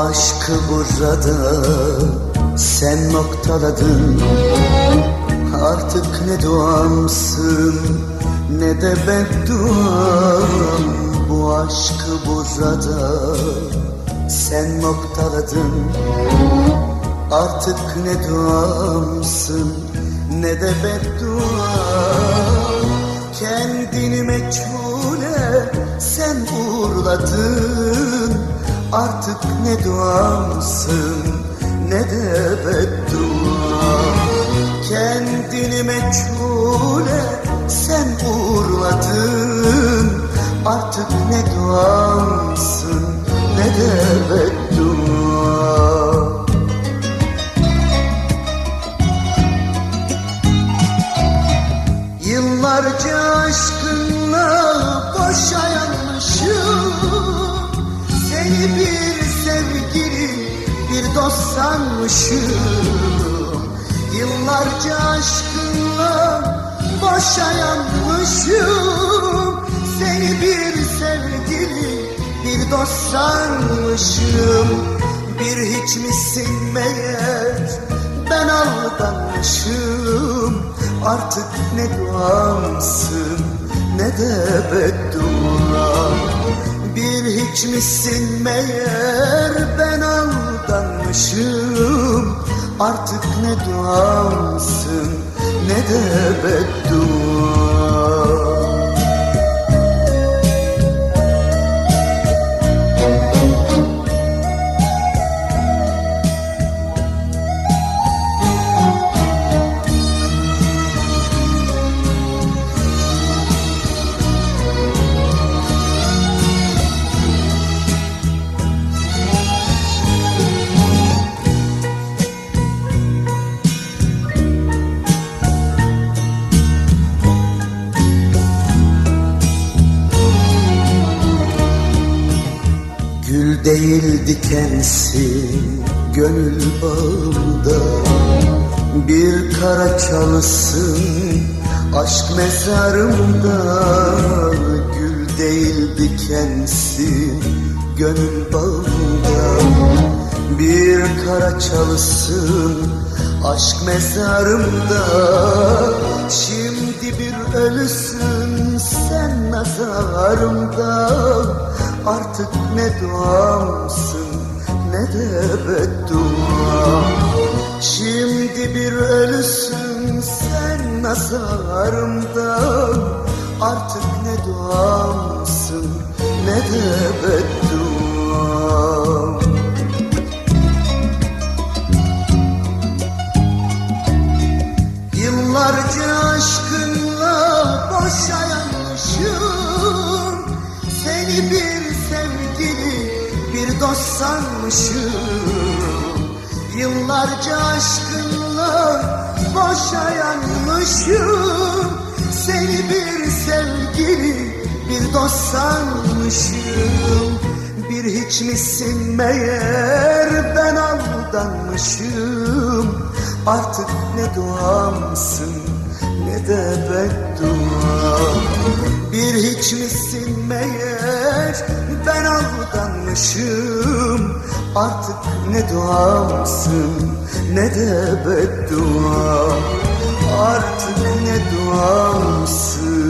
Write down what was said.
aşkı burada sen noktaladın. Artık ne duamsın ne de bedduam. Bu aşkı burada sen noktaladın. Artık ne duamsın ne de bedduam. Kendini meçhule sen uğurladın Artık ne duamsın ne de beddua. Kendini meçhule sen uğurladın. Artık ne duamsın ne de beddua sanmışım Yıllarca aşkınla boşa yanmışım. Seni bir sevgili bir dost sanmışım. Bir hiç misin meğer ben aldanmışım. Artık ne duamsın ne de beddua. Bir hiç misin meğer ben aldanmışım Artık ne duamsın ne de beddua değil dikensin gönül bağımda Bir kara çalısın aşk mezarımda. Gül değil dikensin gönül bağımda Bir kara çalısın aşk mezarımda. Şimdi bir ölüsün sen nazarımda Artık ne duamsın ne de beddua. Şimdi bir ölüsün sen nazarımda. Artık ne duamsın ne de beddua. Yıllarca aşkınla boşa yanmışım Seni bir bir dost sanmışım. Yıllarca aşkınla boşa yanmışım. Seni bir sevgili bir dost sanmışım. Bir hiç misin meğer ben aldanmışım? Artık ne duamsın ne de beddua bir hiç misin meğer? Ben aldanmışım. Artık ne duamsın ne de beddua. Artık ne duamsın.